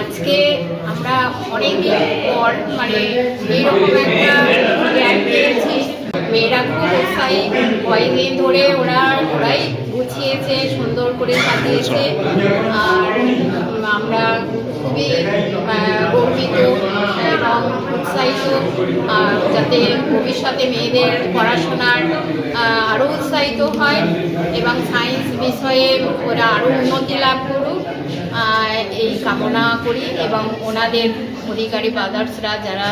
আজকে আমরা অনেক পর মানে এইরকম একটা জ্ঞান পেয়েছি। মেয়েরা খুব উৎসাহী। কয়েকদিন ধরে ওরা, ওরাই গুছিয়েছে, সুন্দর করে সাজিয়েছে। আর আমরা খুবই উৎসাহিত যাতে ভবিষ্যতে মেয়েদের পড়াশোনার আরও উৎসাহিত হয় এবং সায়েন্স বিষয়ে ওরা আরও উন্নতি লাভ করুক। এই কামনা করি এবং ওনাদের অধিকারী ব্রাদার্সরা যারা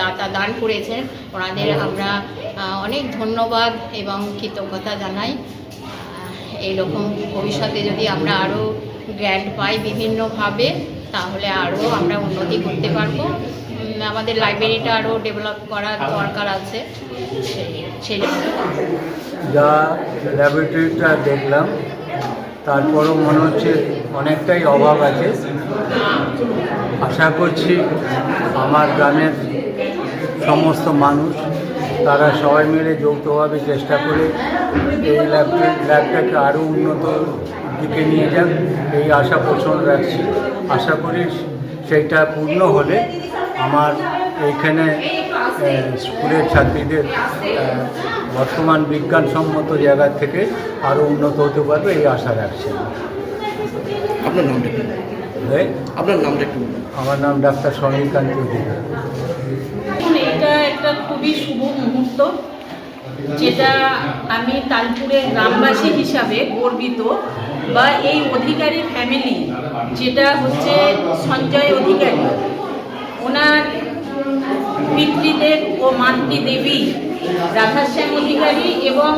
দাতা দান করেছেন, ওনাদের আমরা অনেক ধন্যবাদ এবং কৃতজ্ঞতা জানাই। এইরকম ভবিষ্যতে যদি আমরা আরও গ্র্যান্ড পাই বিভিন্নভাবে, তাহলে আরও আমরা উন্নতি করতে পারব। আমাদের লাইব্রেরিটা আরও ডেভেলপ করার দরকার আছে। যা ল্যাবরেটরিটা দেখলাম, তারপরও মনে হচ্ছে অনেকটাই অভাব আছে। আশা করছি আমার গ্রামের সমস্ত মানুষ, তারা সবাই মিলে যৌথভাবে চেষ্টা করে এই ল্যাবটা ল্যাবটাকে আরও উন্নত দিকে নিয়ে যান এই আশা পোষণ রাখছি। আশা করি সেইটা পূর্ণ হলে আমার এইখানে স্কুলের ছাত্রীদের বর্তমান বিজ্ঞানসম্মত জায়গা থেকে আরও উন্নত হতে পারবে এই আশা রাখছি আপনার নামটা হয়ে আপনার নামটা একটু আমার নাম ডাক্তার সমীরকান্ত অধিকারী দেখুন এটা একটা খুবই শুভ মুহূর্ত যেটা আমি তালপুরের গ্রামবাসী হিসাবে গর্বিত বা এই অধিকারী ফ্যামিলি যেটা হচ্ছে সঞ্জয় অধিকারী ওনার পিতৃদেব ও মাতৃদেবী রাধাশ্যাম অধিকারী এবং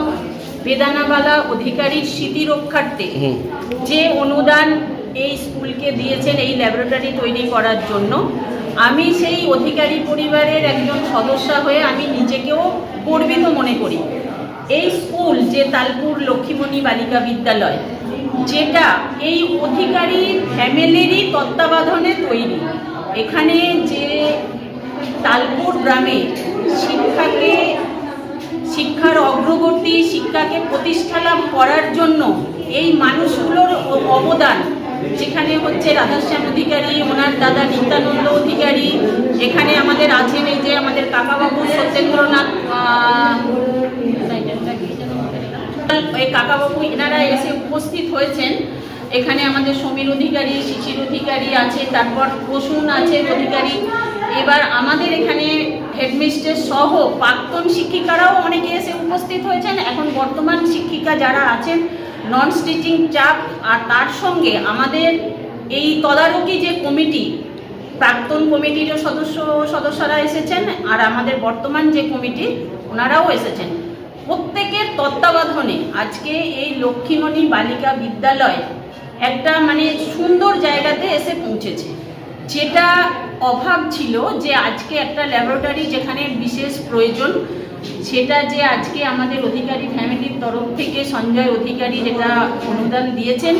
বেদানাবালা অধিকারীর স্মৃতি রক্ষার্থে যে অনুদান এই স্কুলকে দিয়েছেন এই ল্যাবরেটরি তৈরি করার জন্য আমি সেই অধিকারী পরিবারের একজন সদস্য হয়ে আমি নিজেকেও গর্বিত মনে করি। এই স্কুল যে তালপুর লক্ষ্মীমণি বালিকা বিদ্যালয় যেটা এই অধিকারী ফ্যামিলিরই তত্ত্বাবধানে তৈরি। এখানে যে তালপুর গ্রামে শিক্ষাকে, শিক্ষার অগ্রগতি, শিক্ষাকে প্রতিষ্ঠা লাভ করার জন্য এই মানুষগুলোর অবদান, যেখানে হচ্ছে রাধাশ্যাম অধিকারী, ওনার দাদা নিত্যানন্দ অধিকারী, এখানে আমাদের আছেন এই যে আমাদের কাকাবাবু সত্যেন্দ্রনাথ এই কাকাবাবু, এনারা এসে উপস্থিত হয়েছেন। এখানে আমাদের সমীর অধিকারী, শিশির অধিকারী আছে, তারপর প্রসূন আছে অধিকারী। এবার আমাদের এখানে হেডমিস্ট্রেস সহ প্রাক্তন শিক্ষিকারাও অনেকে এসে উপস্থিত হয়েছেন। এখন বর্তমান শিক্ষিকা যারা আছেন নন স্টিচিং চাপ, আর তার সঙ্গে আমাদের এই তদারকি যে কমিটি, প্রাক্তন কমিটিরও সদস্য সদস্যরা এসেছেন, আর আমাদের বর্তমান যে কমিটি, ওনারাও এসেছেন। প্রত্যেকের তত্ত্বাবধানে আজকে এই লক্ষ্মীমণি বালিকা বিদ্যালয় একটা মানে সুন্দর জায়গাতে এসে পৌঁছেছে। যেটা অভাব ছিল যে আজকে একটা ল্যাবরেটরি যেখানে বিশেষ প্রয়োজন, সেটা যে আজকে আমাদের অধিকারী ফ্যামিলির তরফ থেকে সঞ্জয় অধিকারী যেটা অনুদান দিয়েছেন,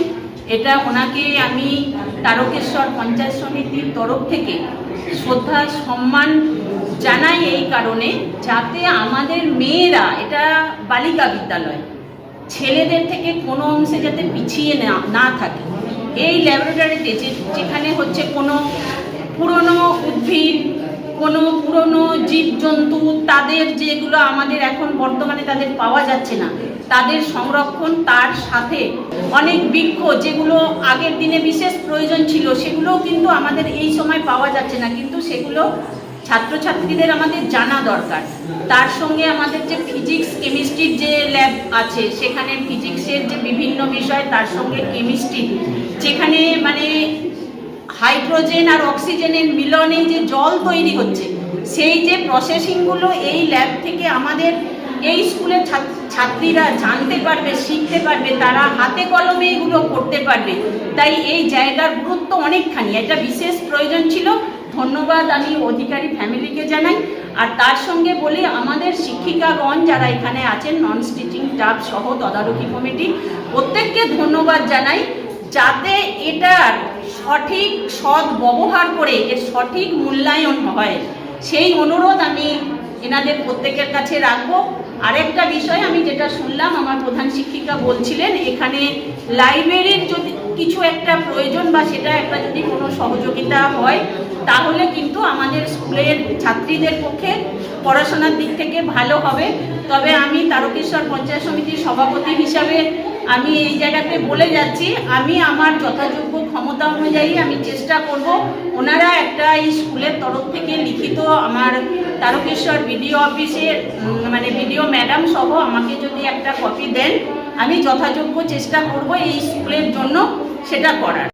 এটা ওনাকে আমি তারকেশ্বর পঞ্চায়েত সমিতির তরফ থেকে শ্রদ্ধা, সম্মান জানাই এই কারণে, যাতে আমাদের মেয়েরা, এটা বালিকা বিদ্যালয় ছেলেদের থেকে কোনো অংশে যাতে পিছিয়ে না না থাকে। এই ল্যাবরেটরিতে যে, যেখানে হচ্ছে কোনো পুরনো উদ্ভিদ, কোনো পুরনো জীবজন্তু, তাদের যেগুলো আমাদের এখন বর্তমানে তাদের পাওয়া যাচ্ছে না, তাদের সংরক্ষণ তার সাথে। অনেক বৃক্ষ যেগুলো আগের দিনে বিশেষ প্রয়োজন ছিল, সেগুলোও কিন্তু আমাদের এই সময় পাওয়া যাচ্ছে না, কিন্তু সেগুলো ছাত্রছাত্রীদের আমাদের জানা দরকার। তার সঙ্গে আমাদের যে ফিজিক্স কেমিস্ট্রির যে ল্যাব আছে সেখানে ফিজিক্সের যে বিভিন্ন বিষয়, তার সঙ্গে কেমিস্ট্রি যেখানে মানে হাইড্রোজেন আর অক্সিজেনের মিলনে যে জল তৈরি হচ্ছে, সেই যে প্রসেসিংগুলো এই ল্যাব থেকে আমাদের এই স্কুলের ছাত্রীরা জানতে পারবে, শিখতে পারবে, তারা হাতে কলমে এগুলো করতে পারবে। তাই এই জায়গার গুরুত্ব অনেকখানি। এটা বিশেষ প্রয়োজন ছিল ধন্যবাদ আমি অধিকারী ফ্যামিলিকে জানাই। আর তার সঙ্গে বলি, আমাদের শিক্ষিকাগণ যারা এখানে আছেন নন স্টিচিং স্টাফ সহ তদারকি কমিটি, প্রত্যেককে ধন্যবাদ জানাই। যাতে এটার সঠিক সৎ ব্যবহার করে এর সঠিক মূল্যায়ন হয়, সেই অনুরোধ আমি এনাদের প্রত্যেকের কাছে রাখব। আরেকটা বিষয় আমি যেটা শুনলাম, আমার প্রধান শিক্ষিকা বলছিলেন, এখানে লাইব্রেরির যদি কিছু একটা প্রয়োজন বা সেটা একটা যদি কোনো সহযোগিতা হয় তাহলে কিন্তু আমাদের স্কুলের ছাত্রীদের পক্ষে পড়াশোনার দিক থেকে ভালো হবে। তবে আমি তারকেশ্বর পঞ্চায়েত সমিতির সভাপতি হিসাবে আমি এই জায়গাতে বলে যাচ্ছি, আমি আমার যথাযোগ্য ক্ষমতা অনুযায়ী আমি চেষ্টা করব ওনারা একটা এই স্কুলের তরফ থেকে লিখিত আমার তারকেশ্বর বিডিও অফিসে মানে বিডিও ম্যাডাম সহ আমাকে যদি একটা কপি দেন, আমি যথাযোগ্য চেষ্টা করব এই স্কুলের জন্য সেটা করার।